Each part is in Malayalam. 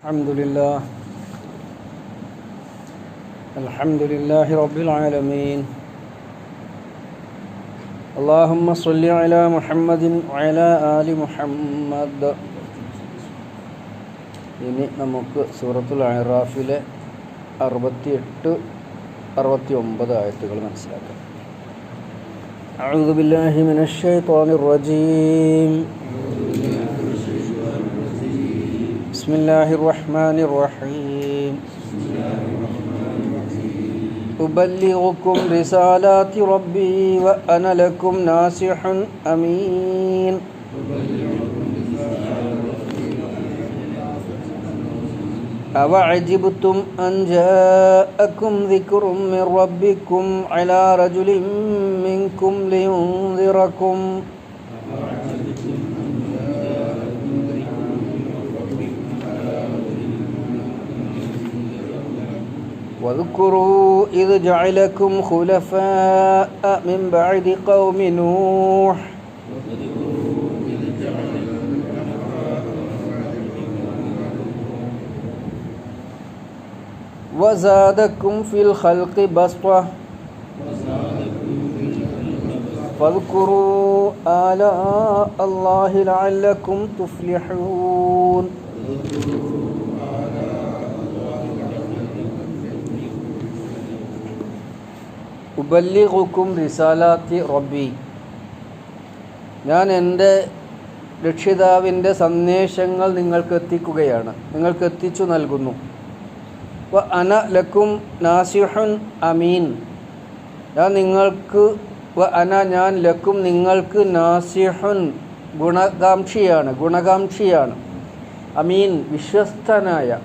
الحمد لله الحمد لله رب العالمين اللهم صل على محمد وعلى آل محمد ഇനി നമുക്ക് സൂറത്തുൽ അഹ്റാഫിലെ അറുപത്തിയെട്ട് അറുപത്തി ഒമ്പത് ആയത്തുകൾ മനസ്സിലാക്കാം أعوذ بالله من الشيطان الرجيم بسم الله الرحمن الرحيم. أبلغكم رسالات ربي وأنا لكم ناصح أمين. أوعجبتم أن جاءكم ذكر من ربكم على رجل منكم لينذركم؟ واذكروا إذ جعلكم خلفاء من بعد قوم نوح. وزادكم في الخلق بسطة. فاذكروا آلاء الله لعلكم تفلحون. ഉബല്ലിഗുക്കും റിസാലാത്തി റബ്ബി. ഞാൻ എന്റെ രക്ഷിതാവിന്റെ സന്ദേശങ്ങൾ നിങ്ങൾക്ക് എത്തിക്കുകയാണ് നിങ്ങൾക്ക് എത്തിച്ചു നൽകുന്നു. വ അന ലക്കും നാസിഹുൻ അമീൻ. ഞാൻ നിങ്ങൾക്ക് വ അന ഞാൻ ലക്കും നിങ്ങൾക്ക് നാസിഹുൻ ഗുണകാംക്ഷിയാണ് ഗുണകാംക്ഷിയാണ്. അമീൻ വിശ്വസ്തനായ.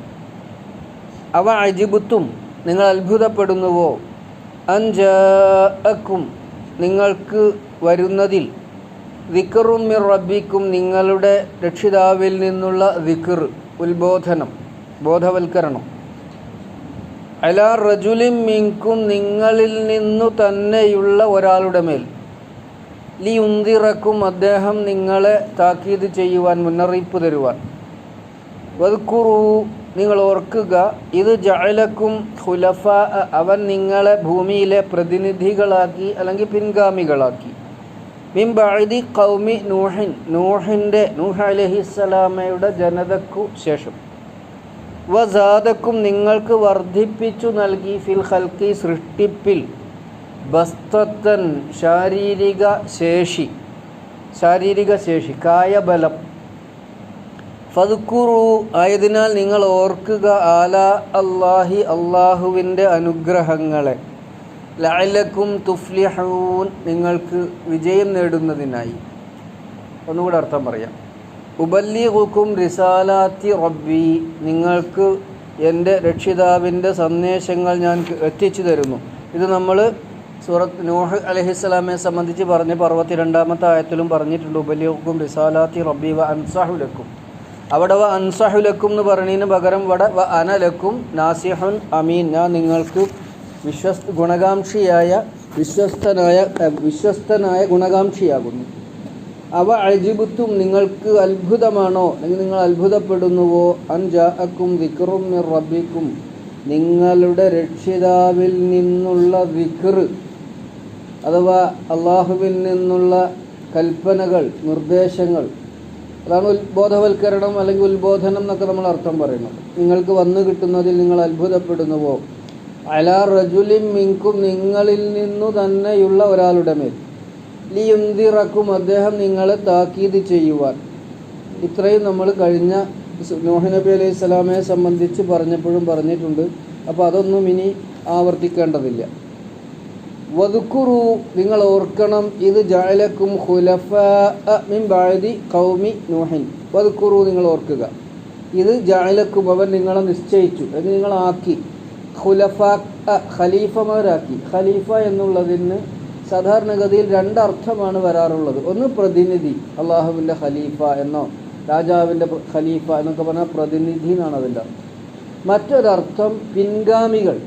അവ അജിബുത്തും നിങ്ങൾ അത്ഭുതപ്പെടുന്നുവോ? അഞ്ചക്കും നിങ്ങൾക്ക് വരുന്നതിൽ ദിക്കറും മിർ റബ്ബിക്കും നിങ്ങളുടെ രക്ഷിതാവിൽ നിന്നുള്ള ദിക്കർ ഉത്ബോധനം ബോധവൽക്കരണം. അല റജുലിം മിങ്കും നിങ്ങളിൽ നിന്നു തന്നെയുള്ള ഒരാളുടെ മേൽ. ലി ഉന്തിറക്കും അദ്ദേഹം നിങ്ങളെ താക്കീത് ചെയ്യുവാൻ മുന്നറിയിപ്പ് തരുവാൻ. വദ്കുറു നിങ്ങൾ ഓർക്കുക ഇത് ജഅലക്കും ഖുലഫ അവൻ നിങ്ങളെ ഭൂമിയിലെ പ്രതിനിധികളാക്കി അല്ലെങ്കിൽ പിൻഗാമികളാക്കി. മിംബഅദി കൗമി നൂഹിൻ നൂഹിന്റെ നൂഹ അലഹിസ്സലാമയുടെ ജനതക്കു ശേഷം. വസാദക്കും നിങ്ങൾക്ക് വർദ്ധിപ്പിച്ചു നൽകി ഫിൽ ഹൽക്കി സൃഷ്ടിപ്പിൽ ബസ്തത്തൻ ശാരീരിക ശേഷി ശാരീരിക ശേഷി കായബലം. ഫതുക്കുറു ആയതിനാൽ നിങ്ങൾ ഓർക്കുക ആല അള്ളാഹി അള്ളാഹുവിന്റെ അനുഗ്രഹങ്ങളെ ലഅലക്കും തുഫ്ലിഹൂൻ നിങ്ങൾക്ക് വിജയം നേടുന്നതിനായി. ഒന്നുകൂടെ അർത്ഥം പറയാം. ഉബല്ലിഗുക്കും റിസാലാത്തി റബ്ബി നിങ്ങൾക്ക് എന്റെ രക്ഷിതാവിന്റെ സന്ദേശങ്ങൾ ഞാൻ എത്തിച്ചു തരുന്നു. ഇത് നമ്മൾ സൂറത്ത് നൂഹ് അലഹിസ്സലാമെ സംബന്ധിച്ച് പറഞ്ഞ് പർവത്തി രണ്ടാമത്തെ ആയത്തിലും പറഞ്ഞിട്ടുണ്ട്. ഉബല്ലിഗുക്കും റിസാലാത്തി റബ്ബി വ അൻസാഹുലക്കും അവിടെ വ അൻസഹുലക്കും എന്ന് പറഞ്ഞതിന് പകരം ഇവിടെ വ അനലക്കും നാസിഹുൻ അമീൻ. ഞാൻ നിങ്ങൾക്ക് വിശ്വസ് ഗുണകാംക്ഷിയായ വിശ്വസ്തനായ വിശ്വസ്തനായ ഗുണകാംക്ഷിയാകുന്നു. അവ അജിബുത്തും നിങ്ങൾക്ക് അത്ഭുതമാണോ? അല്ലെങ്കിൽ നിങ്ങൾ അത്ഭുതപ്പെടുന്നുവോ? അൻജാഅക്കും വിക്റും റബ്ബിക്കും. നിങ്ങളുടെ രക്ഷിതാവിൽ നിന്നുള്ള വിക്ർ അഥവാ അള്ളാഹുവിൽ നിന്നുള്ള കൽപ്പനകൾ നിർദ്ദേശങ്ങൾ അതാണ് ഉത്ബോധവൽക്കരണം അല്ലെങ്കിൽ ഉത്ബോധനം എന്നൊക്കെ നമ്മൾ അർത്ഥം പറയുന്നത്. നിങ്ങൾക്ക് വന്നു കിട്ടുന്നതിൽ നിങ്ങൾ അത്ഭുതപ്പെടുന്നുവോ? അല റജുലിം മിങ്കും നിങ്ങളിൽ നിന്നു തന്നെയുള്ള ഒരാളുടെ മേൽ. ലിയുന്തിറക്കും അദ്ദേഹം നിങ്ങളെ താക്കീത് ചെയ്യുവാൻ. ഇത്രയും നമ്മൾ കഴിഞ്ഞ നോഹ് നബി അലൈഹി സ്വലാമയെ സംബന്ധിച്ച് പറഞ്ഞപ്പോഴും പറഞ്ഞിട്ടുണ്ട്. അപ്പോൾ അതൊന്നും ഇനി ആവർത്തിക്കേണ്ടതില്ല. വതുക്കുറു നിങ്ങൾ ഓർക്കണം ഇത് ജാലക്കും ഹുലഫ മിൻ ബഅദി കൗമി നൂഹിൻ. വതുക്കുറു നിങ്ങൾ ഓർക്കുക. ഇത് ജാലക്കും അവൻ നിങ്ങളെ നിശ്ചയിച്ചു. അല്ലെങ്കിൽ നിങ്ങളാക്കി. ഹുലഫ ഖലീഫമാരാക്കി ഖലീഫ എന്നുള്ളതിന് സാധാരണഗതിയിൽ രണ്ടർത്ഥമാണ് വരാറുള്ളത്. ഒന്ന് പ്രതിനിധി അള്ളാഹുവിന്റെ ഖലീഫ എന്നോ രാജാവിന്റെ ഖലീഫ എന്നൊക്കെ പറഞ്ഞാൽ പ്രതിനിധി എന്നാണ് അതിന്റെ അർത്ഥം. മറ്റൊരർത്ഥം പിൻഗാമികൾ.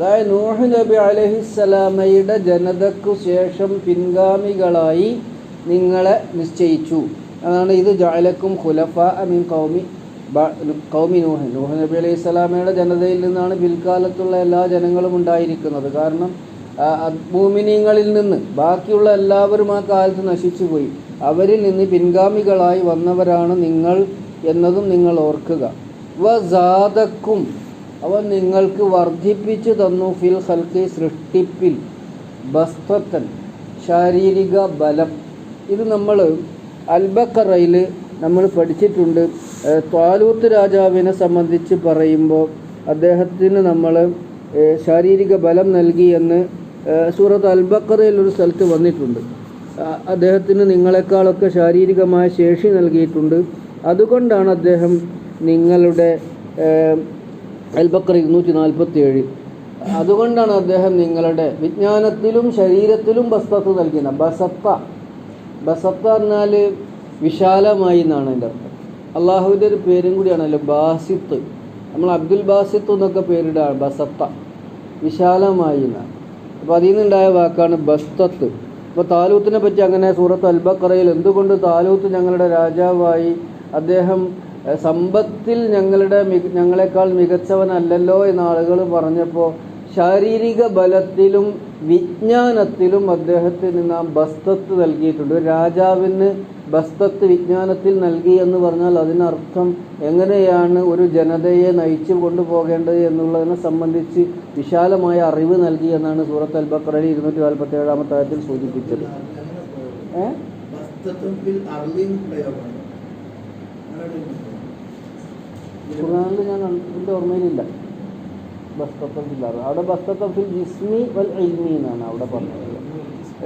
അതായത് നൂഹ് നബി അലഹിസ്സലാമയുടെ ജനതക്കു ശേഷം പിൻഗാമികളായി നിങ്ങളെ നിശ്ചയിച്ചു. അതാണ് ഇത് ജാലക്കും ഖുലഫ അമീൻ കൗമി കൗമി നൂഹ്. നൂഹ് നബി അലൈഹി സ്വലാമയുടെ ജനതയിൽ നിന്നാണ് പിൽക്കാലത്തുള്ള എല്ലാ ജനങ്ങളും ഉണ്ടായിരിക്കുന്നത്. കാരണം ഭൂമിനീങ്ങളിൽ നിന്ന് ബാക്കിയുള്ള എല്ലാവരും ആ കാലത്ത് നശിച്ചുപോയി അവരിൽ നിന്ന് പിൻഗാമികളായി വന്നവരാണ് നിങ്ങൾ എന്നതും നിങ്ങൾ ഓർക്കുക. വ വസാദക്കും അവൻ നിങ്ങൾക്ക് വർദ്ധിപ്പിച്ചു തന്നു ഫിൽ ഹൽക്കി സൃഷ്ടിപ്പിൽ. ബസ്തത്തൻ ശാരീരിക ബലം. ഇത് നമ്മൾ അൽബക്കറയിൽ നമ്മൾ പഠിച്ചിട്ടുണ്ട്. താലൂത്ത് രാജാവിനെ സംബന്ധിച്ച് പറയുമ്പോൾ അദ്ദേഹത്തിന് നമ്മൾ ശാരീരിക ബലം നൽകി എന്ന് സൂറത്ത് അൽബക്കറയിൽ ഒരു സ്ഥലത്ത് വന്നിട്ടുണ്ട്. അദ്ദേഹത്തിന് നിങ്ങളെക്കാളൊക്കെ ശാരീരികമായ ശേഷി നൽകിയിട്ടുണ്ട്. അതുകൊണ്ടാണ് അദ്ദേഹം നിങ്ങളുടെ അൽബക്കർ ഇരുന്നൂറ്റി നാൽപ്പത്തി അതുകൊണ്ടാണ് അദ്ദേഹം നിങ്ങളുടെ വിജ്ഞാനത്തിലും ശരീരത്തിലും ബസ്തത്ത് നൽകിയത്. ബസത്ത. ബസത്ത എന്നാൽ വിശാലമായി എന്നാണ് എന്റെ അർത്ഥം. അള്ളാഹുവിന്റെ ഒരു പേരും കൂടിയാണല്ലോ ബാസിത്ത്. നമ്മൾ അബ്ദുൽ ബാസിത്ത് എന്നൊക്കെ പേരിടാണ് ബസത്ത. വിശാലമായി എന്നാണ്. അപ്പോൾ അതിൽ നിന്നുണ്ടായ വാക്കാണ് ബസ്തത്ത്. അപ്പോൾ താലൂത്തിനെ പറ്റി അങ്ങനെ സൂറത്ത് അൽബക്കറയിൽ എന്തുകൊണ്ട് താലൂത്ത് ഞങ്ങളുടെ രാജാവായി അദ്ദേഹം സമ്പത്തിൽ ഞങ്ങളുടെ ഞങ്ങളെക്കാൾ മികച്ചവനല്ലല്ലോ എന്ന് ആളുകൾ പറഞ്ഞപ്പോൾ ശാരീരിക ബലത്തിലും വിജ്ഞാനത്തിലും അദ്ദേഹത്തിന് നാം ബസ്തത്ത് നൽകിയിട്ടുണ്ട്. രാജാവിന് ബസ്തത്ത് വിജ്ഞാനത്തിൽ നൽകി എന്ന് പറഞ്ഞാൽ അതിനർത്ഥം എങ്ങനെയാണ് ഒരു ജനതയെ നയിച്ചു കൊണ്ടുപോകേണ്ടത് എന്നുള്ളതിനെ സംബന്ധിച്ച് വിശാലമായ അറിവ് നൽകി എന്നാണ് സൂറത്ത് അൽ ബക്കറയിൽ ഇരുന്നൂറ്റി നാൽപ്പത്തി ഏഴാമത്തെ സൂചിപ്പിച്ചത് ഏഹ് ഖുർആനിൽ ഞാൻ എന്റെ ഓർമ്മയിലില്ല. ബസ്തത്വത്തിൽ അവിടെ ബസ്തത്വത്തിൽ ജിസ്മി വൽ ഇൽമി എന്നാണ് അവിടെ പറഞ്ഞത്.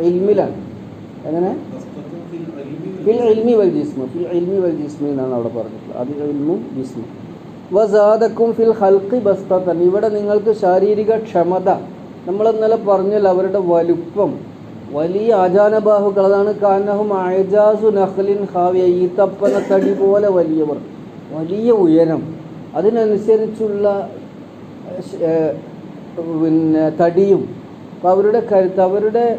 ഇൽമിലാണ്. എങ്ങനെ? ഫിൽ ഇൽമി വൽ ജിസ്മു. ഫിൽ ഇൽമി വൽ ജിസ്മി എന്നാണ് അവിടെ പറഞ്ഞിട്ടുള്ളത്. അത് ഇൽമും ജിസ്മും. വസാദക്കും ഫിൽ ഹൽക്കി ബസ്തത്തൻ ഇവിടെ നിങ്ങൾക്ക് ശാരീരിക ക്ഷമത. നമ്മൾ ഇന്നലെ പറഞ്ഞാൽ അവരുടെ വലുപ്പം. വലിയ ആചാനബാഹുക്കൾ അതാണ്. കാനഹും അയജാസു നഹ്ലിൻ ഹാവിയ ഈത്തപ്പന തടി പോലെ വലിയവർ. വലിയ ഉയരം. അതിനനുസരിച്ചുള്ള പിന്നെ തടിയും. അപ്പോൾ അവരുടെ കരുത്ത് അവരുടെ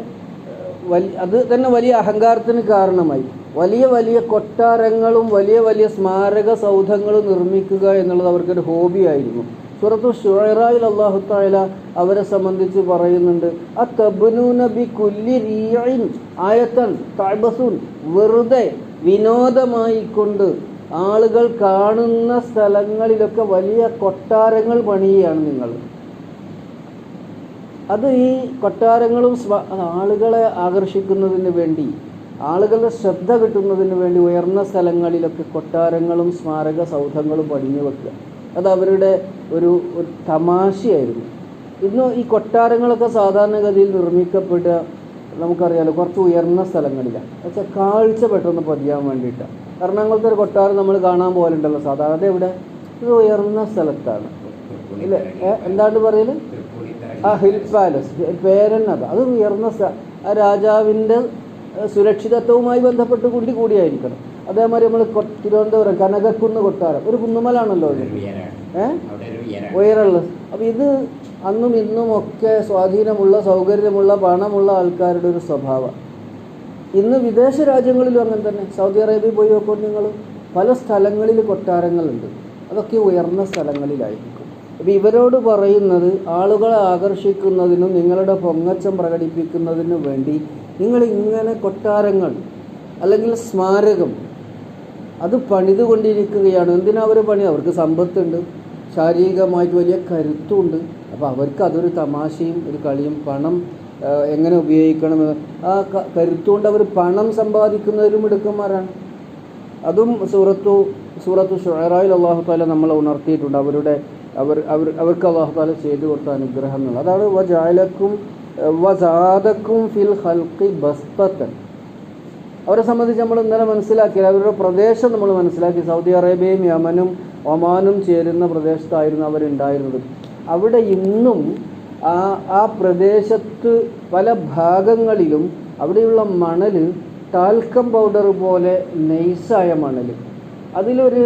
വലിയ അത് തന്നെ വലിയ അഹങ്കാരത്തിന് കാരണമായി. വലിയ വലിയ കൊട്ടാരങ്ങളും വലിയ വലിയ സ്മാരക സൗധങ്ങളും നിർമ്മിക്കുക എന്നുള്ളത് അവർക്കൊരു ഹോബിയായിരുന്നു സുറത്തു ഷുറയിൽ അള്ളാഹു താല അവരെ സംബന്ധിച്ച് പറയുന്നുണ്ട് ആ തബ്നൂനബി കുല്ലി റീഇൻ ആയത്തൻ തഅബസുൻ വെറുതെ വിനോദമായിക്കൊണ്ട് ആളുകൾ കാണുന്ന സ്ഥലങ്ങളിലൊക്കെ വലിയ കൊട്ടാരങ്ങൾ പണിയുകയാണ് നിങ്ങൾ. അത് ഈ കൊട്ടാരങ്ങളും ആളുകളെ ആകർഷിക്കുന്നതിന് വേണ്ടി ആളുകളുടെ ശ്രദ്ധ കിട്ടുന്നതിന് വേണ്ടി ഉയർന്ന സ്ഥലങ്ങളിലൊക്കെ കൊട്ടാരങ്ങളും സ്മാരക സൗധങ്ങളും പണിഞ്ഞു വെക്കുക. അത് അവരുടെ ഒരു തമാശയായിരുന്നു. ഇന്ന് ഈ കൊട്ടാരങ്ങളൊക്കെ സാധാരണഗതിയിൽ നിർമ്മിക്കപ്പെട്ട നമുക്കറിയാലോ കുറച്ച് ഉയർന്ന സ്ഥലങ്ങളിലാണ് പക്ഷേ കാഴ്ച പെട്ടെന്ന് പതിയാൻ വേണ്ടിയിട്ടാണ് എറണാകുളത്തെ ഒരു കൊട്ടാരം നമ്മൾ കാണാൻ പോലുണ്ടല്ലോ സാധാരണ ഇവിടെ. ഇത് ഉയർന്ന സ്ഥലത്താണ്. ഇല്ല? എന്താണ് പറയൽ? ആ ഹിൽ പാലസ്. പേരെന്നത് അത്? ഉയർന്ന രാജാവിന്റെ സുരക്ഷിതത്വവുമായി ബന്ധപ്പെട്ട് കൂടി കൂടിയായിരിക്കണം. അതേമാതിരി നമ്മൾ തിരുവനന്തപുരം കനകക്കുന്ന് കൊട്ടാരം. ഒരു കുന്നുമലാണല്ലോ ഏഹ് ഉയരമുള്ള അപ്പം ഇത് അന്നും ഇന്നും ഒക്കെ സ്വാധീനമുള്ള സൗകര്യമുള്ള പണമുള്ള ആൾക്കാരുടെ ഒരു സ്വഭാവം. ഇന്ന് വിദേശ രാജ്യങ്ങളിലും അങ്ങനെ തന്നെ. സൗദി അറേബ്യ പോയി നോക്കുമ്പോൾ നിങ്ങൾ പല സ്ഥലങ്ങളിൽ കൊട്ടാരങ്ങളുണ്ട്. അതൊക്കെ ഉയർന്ന സ്ഥലങ്ങളിലായിരിക്കും. അപ്പം ഇവരോട് പറയുന്നത് ആളുകളെ ആകർഷിക്കുന്നതിനും നിങ്ങളുടെ പൊങ്ങച്ചം പ്രകടിപ്പിക്കുന്നതിനും വേണ്ടി നിങ്ങൾ ഇങ്ങനെ കൊട്ടാരങ്ങൾ അല്ലെങ്കിൽ സ്മാരകം അത് പണിതുകൊണ്ടിരിക്കുകയാണ്. എന്തിനാ അവർ പണി? അവർക്ക് സമ്പത്തുണ്ട്. ശാരീരികമായിട്ട് വലിയ കരുത്തുണ്ട്. അപ്പോൾ അവർക്ക് അതൊരു തമാശയും ഒരു കളിയും പണം എങ്ങനെ ഉപയോഗിക്കണം? ആ കരുത്തുകൊണ്ട് അവർ പണം സമ്പാദിക്കുന്നവരും മിടുക്കന്മാരാണ്. അതും സൂറത്തു സൂറത്തു ഷുഹറായിൽ അള്ളാഹു താല നമ്മളെ ഉണർത്തിയിട്ടുണ്ട്. അവരുടെ അവർ അവർ അവർക്ക് അള്ളാഹു താല ചെയ്തു കൊടുത്ത അനുഗ്രഹം എന്നുള്ളത് അതാണ് വജാലക്കും വസാദക്കും ഫിൽ ഹൽക്കി ബസ്തത്തൻ അവരെ സംബന്ധിച്ച് നമ്മൾ ഇന്നലെ മനസ്സിലാക്കി അവരുടെ പ്രദേശം നമ്മൾ മനസ്സിലാക്കി. സൗദി അറേബ്യയും യമനും ഒമാനും ചേരുന്ന പ്രദേശത്തായിരുന്നു അവരുണ്ടായിരുന്നത്. അവിടെ ഇന്നും ആ ആ പ്രദേശത്ത് പല ഭാഗങ്ങളിലും അവിടെയുള്ള മണൽ ടാൽക്കം പൗഡർ പോലെ നൈസായ മണൽ അതിലൊരു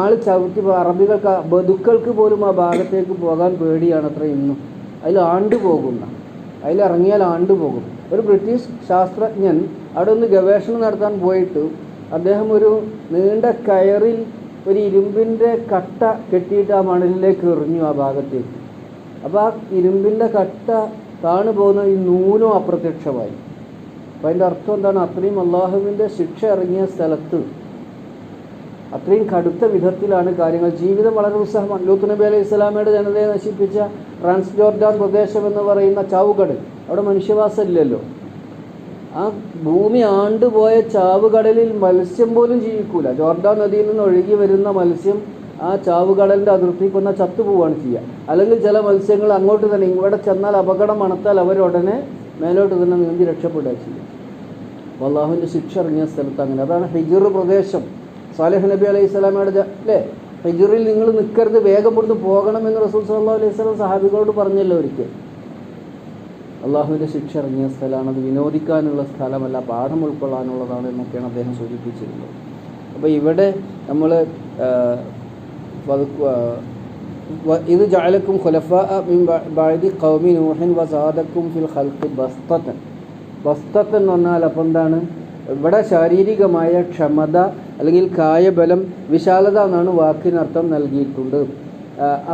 ആൾ ചവിട്ടി അറബികൾക്ക് ബതുക്കൾക്ക് പോലും ആ ഭാഗത്തേക്ക് പോകാൻ പേടിയാണ് അത്ര ഇന്നും. അതിൽ ആണ്ടുപോകുന്ന അതിലിറങ്ങിയാൽ ആണ്ടു പോകും. ഒരു ബ്രിട്ടീഷ് ശാസ്ത്രജ്ഞൻ അവിടെ ഒന്ന് ഗവേഷണം നടത്താൻ പോയിട്ട് അദ്ദേഹം ഒരു നീണ്ട കയറിൽ ഒരു ഇരുമ്പിന്റെ കട്ട കെട്ടിയിട്ട് ആ മണലിലേക്ക് എറിഞ്ഞു ആ ഭാഗത്തേക്ക്. അപ്പോൾ ആ ഇരുമ്പിന്റെ കട്ട താണു പോകുന്ന ഈ നൂലും അപ്രത്യക്ഷമായി. അപ്പം അതിന്റെ അർത്ഥം എന്താണ്? അത്രയും അള്ളാഹുവിന്റെ ശിക്ഷ ഇറങ്ങിയ സ്ഥലത്ത് അത്രയും കടുത്ത വിധത്തിലാണ് കാര്യങ്ങൾ. ജീവിതം വളരെ ഉത്സാഹമാണ്. ലൂത്ത് നബി അലൈഹി ഇസ്ലാമയുടെ ജനതയെ നശിപ്പിച്ച ട്രാൻസ് ജോർഡാൻ പ്രദേശം എന്ന് പറയുന്ന ചാവുകടൽ അവിടെ മനുഷ്യവാസം ഇല്ലല്ലോ ആ ഭൂമി ആണ്ടുപോയ ചാവുകടലിൽ മത്സ്യം പോലും ജീവിക്കൂല. ജോർഡാൻ നദിയിൽ നിന്ന് ഒഴുകി വരുന്ന മത്സ്യം ആ ചാവുകടലിന്റെ അതിർത്തി കൊന്ന ചത്തുപോവാണ് ചെയ്യുക. അല്ലെങ്കിൽ ചില മത്സ്യങ്ങൾ അങ്ങോട്ട് തന്നെ ഇവിടെ ചെന്നാൽ അപകടം മണത്താൽ അവരുടനെ മേലോട്ട് തന്നെ നീന്തി രക്ഷപ്പെടുക ചെയ്യും അപ്പോൾ അള്ളാഹുവിന്റെ ശിക്ഷ ഇറങ്ങിയ സ്ഥലത്ത് അങ്ങനെ. അതാണ് ഹിജുർ പ്രദേശം. സാലിഹ് നബി അലൈഹി സ്വലാമയുടെ അല്ലേ ഹിജുറിൽ നിങ്ങൾ നിൽക്കരുത് വേഗം കൊടുത്ത് പോകണം എന്ന് റസൂൽ സല്ലാ അലൈഹി സ്വലം സഹാബികളോട് പറഞ്ഞല്ലോ ഒരിക്കൽ. അള്ളാഹുവിന്റെ ശിക്ഷ ഇറങ്ങിയ സ്ഥലമാണ് അത് വിനോദിക്കാനുള്ള സ്ഥലമല്ല പാഠം ഉൾക്കൊള്ളാനുള്ളതാണ് എന്നൊക്കെയാണ് അദ്ദേഹം സൂചിപ്പിച്ചിരുന്നത്. അപ്പോൾ ഇവിടെ നമ്മൾ ഇത് ജാലക്കും ഖുലഫ ബാദി കൗമി നൂഹൻ വസാദക്കും ഫിൽ ഹൽക്ക് ബസ്തത്തൻ ബസ്തത്തൻ എന്ന് പറഞ്ഞാൽ അപ്പം എന്താണ്? ഇവിടെ ശാരീരികമായ ക്ഷമത അല്ലെങ്കിൽ കായബലം വിശാലത എന്നാണ് വാക്കിനർത്ഥം നൽകിയിട്ടുണ്ട്.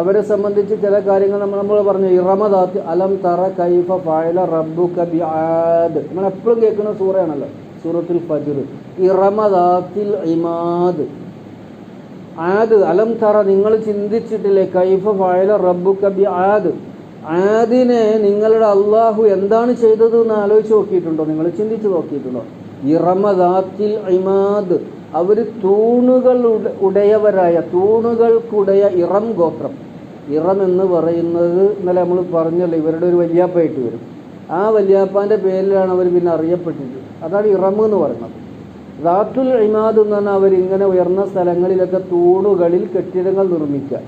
അവരെ സംബന്ധിച്ച് ചില കാര്യങ്ങൾ നമ്മൾ നമ്മൾ പറഞ്ഞു. ഇറമദാത്ത് അലം തറ കൈഫ ഫായല റബ്ബു കബി ആദ് നമ്മൾ എപ്പോഴും കേൾക്കുന്ന സൂറയാണല്ലോ സൂറത്തുൽ ഫജ്ർ. ഇറമദാത്തിൽ ഇമാദ്. ആദ് അലം തറ നിങ്ങൾ ചിന്തിച്ചിട്ടില്ലേ? കൈഫ ഫായല റബ്ബു കബി ആദ് ആദിനെ നിങ്ങളുടെ അള്ളാഹു എന്താണ് ചെയ്തത് എന്ന് ആലോചിച്ച് നോക്കിയിട്ടുണ്ടോ? നിങ്ങൾ ചിന്തിച്ച് നോക്കിയിട്ടുണ്ടോ? ഇറമദാത്തിൽ ഇമാദ്. അവർ തൂണുകൾ ഉടയവരായ തൂണുകൾക്കുടയ ഇറം ഗോത്രം. ഇറം എന്ന് പറയുന്നത് ഇന്നലെ നമ്മൾ പറഞ്ഞല്ലോ ഇവരുടെ ഒരു വല്യാപ്പായിട്ട് വരും. ആ വല്യാപ്പാന്റെ പേരിലാണ് അവർ പിന്നെ അറിയപ്പെട്ടിട്ട് അതാണ് ഇറം എന്ന് പറയുന്നത്. ദാത്തുൽ ഇമാദ് എന്ന് പറഞ്ഞാൽ അവരിങ്ങനെ ഉയർന്ന സ്ഥലങ്ങളിലൊക്കെ തൂണുകളിൽ കെട്ടിടങ്ങൾ നിർമ്മിക്കുക.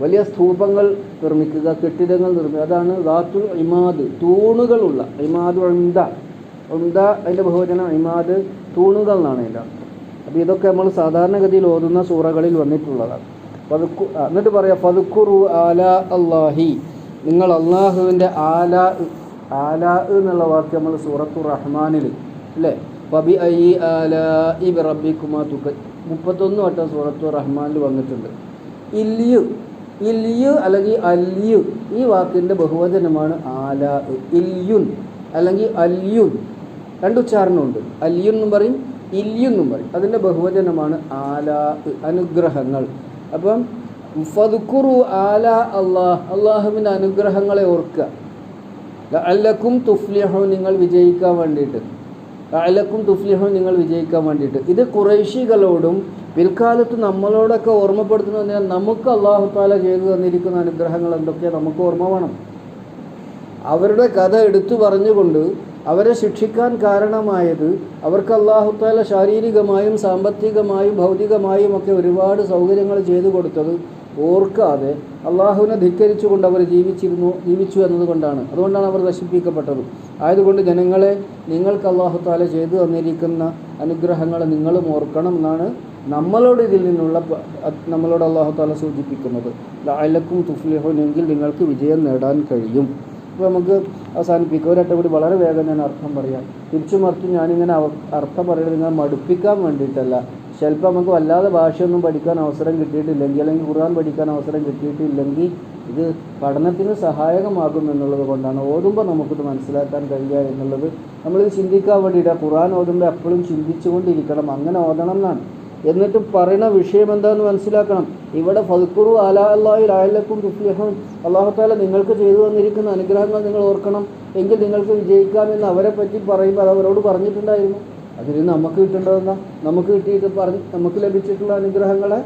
വലിയ സ്തൂപങ്ങൾ നിർമ്മിക്കുക കെട്ടിടങ്ങൾ നിർമ്മിക്കുക. അതാണ് ദാത്തുൽ ഇമാദ്. തൂണുകളുള്ള ഇമാദ് ഉണ്ട ഉണ്ട അതിന്റെ ബഹുവചനം ഇമാദ് തൂണുകൾ എന്നാണ് അതിന്റെ അപ്പം അപ്പോൾ ഇതൊക്കെ നമ്മൾ സാധാരണഗതിയിൽ ഓതുന്ന സൂറകളിൽ വന്നിട്ടുള്ളതാണ്. പതുക്കു എന്നിട്ട് പറയാം പതുക്കുറു ആല അള്ളാഹി നിങ്ങൾ അള്ളാഹുവിന്റെ ആല ആല എന്നുള്ള വാക്ക് നമ്മൾ സൂറത്തു റഹ്മാനിൽ അല്ലേ? പബി ഐ ആല ഇബ് റബ്ബിക്കുമാ തുക മുപ്പത്തൊന്ന് വട്ടം സൂറത്തു റഹ്മാനിൽ വന്നിട്ടുണ്ട്. ഇല്യു ഇല്യു അല്ലെങ്കിൽ അല്യു ഈ വാക്കിന്റെ ബഹുവചനമാണ് ആല ഇല്യുൻ അല്ലെങ്കിൽ അല്യുൻ രണ്ട് ഉച്ചാരണമുണ്ട്. അല്യെന്നും പറയും ഇല്യെന്നും പറയും. അതിന്റെ ബഹുവചനമാണ് ആലാ അനുഗ്രഹങ്ങൾ. അപ്പം ഫതുക്കുറു ആല അള്ളാഹ് അള്ളാഹുവിന്റെ അനുഗ്രഹങ്ങളെ ഓർക്കുക. അല്ലക്കും തുഫ്ലിഹു നിങ്ങൾ വിജയിക്കാൻ വേണ്ടിയിട്ട്. അലക്കും തുഫ്ലിഹു നിങ്ങൾ വിജയിക്കാൻ വേണ്ടിയിട്ട്. ഇത് കുറേശികളോടും പിൽക്കാലത്ത് നമ്മളോടൊക്കെ ഓർമ്മപ്പെടുത്തുന്നതിനാൽ നമുക്ക് അള്ളാഹു താല ചെയ്തു തന്നിരിക്കുന്ന അനുഗ്രഹങ്ങൾ എന്തൊക്കെയാണ് നമുക്ക് ഓർമ്മ വേണം. അവരുടെ കഥ എടുത്തു പറഞ്ഞുകൊണ്ട് അവരെ ശിക്ഷിക്കാൻ കാരണമായത് അവർക്ക് അള്ളാഹുത്താല ശാരീരികമായും സാമ്പത്തികമായും ഭൗതികമായും ഒക്കെ ഒരുപാട് സൗകര്യങ്ങൾ ചെയ്തു കൊടുത്തത് ഓർക്കാതെ അള്ളാഹുവിനെ ധിക്കരിച്ചുകൊണ്ട് അവർ ജീവിച്ചിരുന്നു ജീവിച്ചു എന്നതുകൊണ്ടാണ്. അതുകൊണ്ടാണ് അവർ നശിപ്പിക്കപ്പെട്ടത്. ആയതുകൊണ്ട് ജനങ്ങളെ നിങ്ങൾക്ക് അള്ളാഹുത്താല ചെയ്തു തന്നിരിക്കുന്ന അനുഗ്രഹങ്ങൾ നിങ്ങളും ഓർക്കണം എന്നാണ് നമ്മളോട് ഇതിൽ നിന്നുള്ള നമ്മളോട് അള്ളാഹുത്താല സൂചിപ്പിക്കുന്നത്. ലാലക്കും തുഫ്ലിഹുനെങ്കിൽ നിങ്ങൾക്ക് വിജയം നേടാൻ കഴിയും. നമുക്ക് അവസാനിപ്പിക്കുക ഒരട്ടം കൂടി വളരെ വേഗം ഞാൻ അർത്ഥം പറയാം. തിരിച്ചു മറിച്ച് ഞാനിങ്ങനെ അർത്ഥം പറയുന്നത് നിങ്ങൾ മടുപ്പിക്കാൻ വേണ്ടിയിട്ടല്ല. ചിലപ്പോൾ നമുക്ക് വല്ലാതെ ഭാഷയൊന്നും പഠിക്കാൻ അവസരം കിട്ടിയിട്ടില്ലെങ്കിൽ അല്ലെങ്കിൽ ഖുർആൻ പഠിക്കാൻ അവസരം കിട്ടിയിട്ടില്ലെങ്കിൽ ഇത് പഠനത്തിന് സഹായകമാകും എന്നുള്ളത് കൊണ്ടാണ് ഓതുമ്പോൾ നമുക്കിത് മനസ്സിലാക്കാൻ കഴിയുക എന്നുള്ളത്. നമ്മളിത് ചിന്തിക്കാൻ വേണ്ടിയിട്ട് ഖുർആൻ ഓതുമ്പോൾ എപ്പോഴും ചിന്തിച്ചുകൊണ്ടിരിക്കണം. അങ്ങനെ ഓതണം എന്നാണ്. എന്നിട്ട് പറയുന്ന വിഷയം എന്താണെന്ന് മനസ്സിലാക്കണം. ഇവിടെ ഫൽക്കുറു അലാ അള്ളാഹി ലായലക്കും തുഫ്ലിഹും അള്ളാഹുത്താല നിങ്ങൾക്ക് ചെയ്തു തന്നിരിക്കുന്ന അനുഗ്രഹങ്ങൾ നിങ്ങൾ ഓർക്കണം. എങ്കിൽ നിങ്ങൾക്ക് വിജയിക്കാം എന്ന് അവരെ പറ്റി പറയുമ്പോൾ അത് അവരോട് പറഞ്ഞിട്ടുണ്ടായിരുന്നു. അതിൽ നമുക്ക് കിട്ടേണ്ടതെന്നാ നമുക്ക് കിട്ടിയിട്ട് പറഞ്ഞ് നമുക്ക് ലഭിച്ചിട്ടുള്ള അനുഗ്രഹങ്ങളെ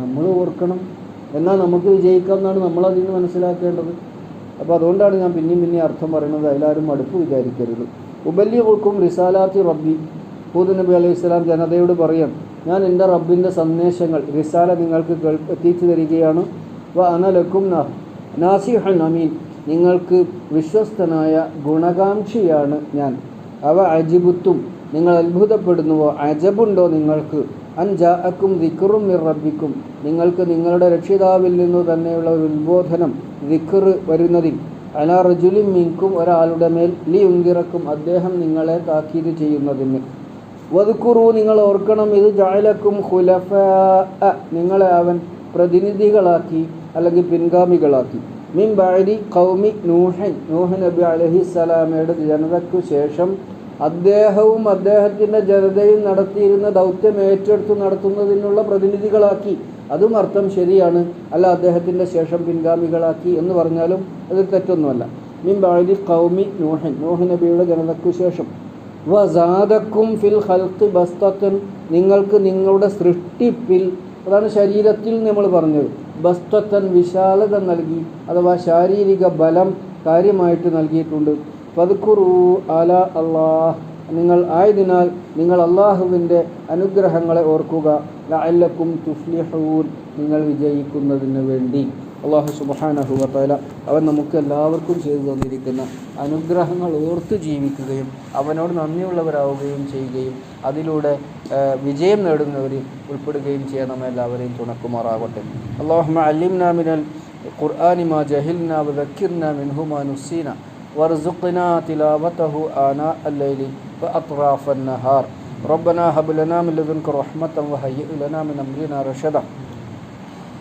നമ്മൾ ഓർക്കണം. എന്നാൽ നമുക്ക് വിജയിക്കാം എന്നാണ് നമ്മളതിൽ നിന്ന് മനസ്സിലാക്കേണ്ടത്. അപ്പോൾ അതുകൊണ്ടാണ് ഞാൻ പിന്നെയും പിന്നെയും അർത്ഥം പറയുന്നത്. എല്ലാവരും മടുപ്പ് വിചാരിക്കരുത്. ഉബല്യ കൊടുക്കും റിസാലാത്തി റബ്ബി. ഹൂദ് നബി അലൈഹി സ്വലാം ജനതയോട് പറയാം ഞാൻ എന്റെ റബ്ബിന്റെ സന്ദേശങ്ങൾ റിസാല നിങ്ങൾക്ക് എത്തിച്ചു തരികയാണ്. വ അനലക്കും നാസിഹൻ അമീൻ. നിങ്ങൾക്ക് വിശ്വസ്തനായ ഗുണകാംക്ഷിയാണ് ഞാൻ. അവ അജിബുത്തും നിങ്ങൾ അത്ഭുതപ്പെടുന്നുവോ? അജബുണ്ടോ നിങ്ങൾക്ക്? അൻജാഅക്കും മിർ റബ്ബിക്കും. നിങ്ങൾക്ക് നിങ്ങളുടെ രക്ഷിതാവിൽ നിന്നു തന്നെയുള്ള ഒരു ഉത്ബോധനം ദിക്ർ വരുന്നതിൽ. അലാ മിങ്കും ഒരാളുടെ മേൽ ലി ഉന്തിറക്കും അദ്ദേഹം നിങ്ങളെ താക്കീത് ചെയ്യുന്നതിന്. വതുക്കുറു നിങ്ങൾ ഓർക്കണം ഇത് ജാലക്കും ഹുലഫ നിങ്ങളെ അവൻ പ്രതിനിധികളാക്കി അല്ലെങ്കിൽ പിൻഗാമികളാക്കി. മിൻ ബാരി കൗമി നൂഹൻ നൂഹ് നബി അലഹിസ്സലാമയുടെ ജനതയ്ക്കു ശേഷം അദ്ദേഹവും അദ്ദേഹത്തിന്റെ ജനതയും നടത്തിയിരുന്ന ദൗത്യം ഏറ്റെടുത്ത് നടത്തുന്നതിനുള്ള പ്രതിനിധികളാക്കി. അതും അർത്ഥം ശരിയാണ്. അല്ല അദ്ദേഹത്തിന്റെ ശേഷം പിൻഗാമികളാക്കി എന്ന് പറഞ്ഞാലും അത് തെറ്റൊന്നുമല്ല. മിൻ ബാരി കൗമി നൂഹൻ നൂഹ് നബിയുടെ ജനതയ്ക്കു ശേഷം. വസാദക്കും ഫിൽ ഹൽക്ക് ബസ്തത്തൻ. നിങ്ങൾക്ക് നിങ്ങളുടെ സൃഷ്ടിപ്പിൽ അതാണ് ശരീരത്തിൽ നമ്മൾ പറഞ്ഞത് ബസ്തത്തൻ വിശാലത നൽകി അഥവാ ശാരീരിക ബലം കാര്യമായിട്ട് നൽകിയിട്ടുണ്ട്. പതുക്കുറു അല അള്ളാഹ് നിങ്ങൾ ആയതിനാൽ നിങ്ങൾ അള്ളാഹുവിന്റെ അനുഗ്രഹങ്ങളെ ഓർക്കുക. ലഅല്ലക്കും തുഫ്ലിഹൂൻ. നിങ്ങൾ വിജയിക്കുന്നതിന് വേണ്ടി. അള്ളാഹു സുബാനഹുവത്തല അവൻ നമുക്ക് എല്ലാവർക്കും ചെയ്തു തന്നിരിക്കുന്ന അനുഗ്രഹങ്ങൾ ഓർത്ത് ജീവിക്കുകയും അവനോട് നന്ദിയുള്ളവരാവുകയും ചെയ്യുകയും അതിലൂടെ ആ, വിജയം നേടുന്നവരിൽ ഉൾപ്പെടുകയും ചെയ്യണം എല്ലാവരെയും തുണക്കുമാറാകട്ടെ അള്ളാഹുമ അലിംന മിനൽ ഖുർആാനി മാ ജഹിൽന വദക്കിർന മിൻഹുമാ നുസീന وارزقنا تلاوته آناء الليل وأطراف النهار ربنا هب لنا من لدنك رحمة وهيئ لنا من أمرنا رشدا